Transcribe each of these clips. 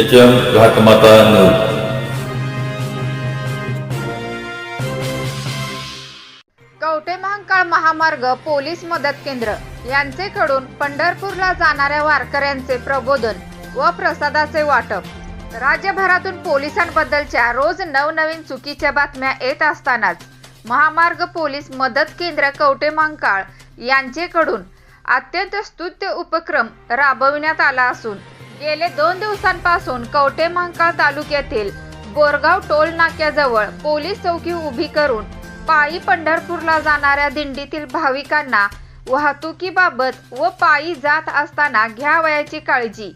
H M Ghatmata news Kavathe Mahankal महामार्ग पोलीस मदत केंद्र यांचेकडून पंढरपूरला जाणाऱ्या वारकऱ्यांचे प्रबोधन व प्रसादाचे वाटप. राज्यभरातून पोलिसांबद्दलच्या रोज नवनवीन चुकीच्या बातम्या येत असतानाच महामार्ग पोलीस मदत केंद्र कवटे महांकाळ यांचेकडून अत्यंत स्तुत्य उपक्रम राबविण्यात आला असून गेले दोन दिवसांपासून कवटे महाकाळ तालुक्यातील बोरगाव टोल नाक्याजवळ पोलीस चौकी उभी करून पायी पंढरपूरला जाणाऱ्या दिंडीतील भाविकांना वाहतुकीबाबत व पायी जात असताना घ्यावयाची काळजी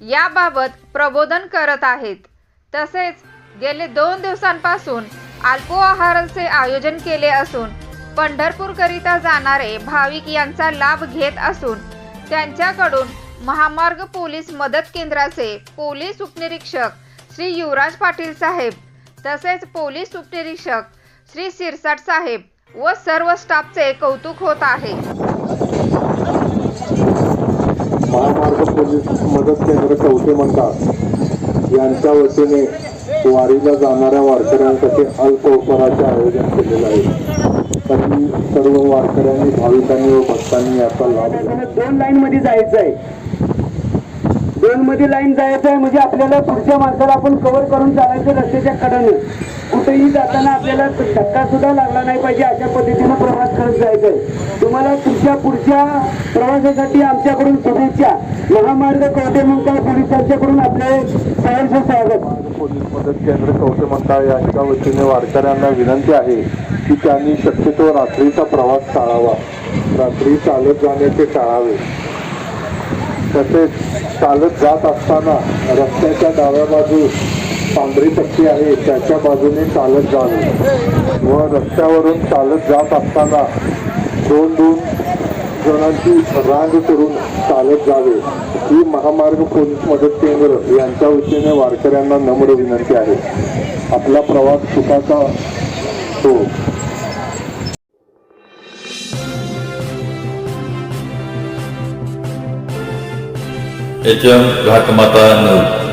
याबाबत प्रबोधन करत आहेत. तसेच गेले दोन दिवसांपासून अल्पोआहाराचे आयोजन केले असून पंढरपूरकरिता जाणारे भाविक यांचा लाभ घेत असून त्यांच्याकडून महामार्ग पोलीस मदत केंद्राचे पोलीस उपनिरीक्षक श्री युवराज पाटील साहेब तसेच पोलीस उपनिरीक्षक श्री सिरसाट साहेब व सर्व स्टाफचे कौतुक होत आहे. महामार्ग पोलीस मदत केंद्र कवठे म्हणतात यांच्या वतीने वारीला जाणाऱ्या वारकऱ्यांसाठी अल्प उपहाराचे आयोजन केलेलं आहे. तरी सर्व वारकऱ्यांनी भाविकांनी व भक्तांनी याचा लाभ दोन लाईन मध्ये जायचं आहे दोन मध्ये लाईन जायचं आहे म्हणजे आपल्याला पुढच्या माणसाला आपण कव्हर करून चालायचं रस्त्याच्या कडानं. कुठेही जाताना आपल्याला धक्का सुद्धा लागला नाही पाहिजे अशा पद्धतीनं प्रवास करत जायचं आहे. तुम्हाला तुमच्या पुढच्या प्रवासासाठी आमच्याकडून शुभेच्छा. महामार्ग कवटे मंकाळ पोलिसांच्याकडून आपले सहर्ष स्वागत. पोलीस मदत केंद्र कवठे मंकाळ यांच्या वतीने वारकऱ्यांना विनंती आहे की त्यांनी शक्यतो रात्रीचा प्रवास टाळावा. रात्री चालत जाण्याचे टाळावे. तसेच चालत जात असताना रस्त्याच्या डाव्या बाजूस पांढरी पट्टी आहे त्याच्या बाजूने चालत जावे व रस्त्यावरून चालत जात असताना दोन दोन जणांची रांग करून चालत जावे. ही महामार्ग पोलीस मदत केंद्र यांच्या वतीने वारकऱ्यांना नम्र विनंती आहे. आपला प्रवास सुखाचा हो. H M Ghatmata news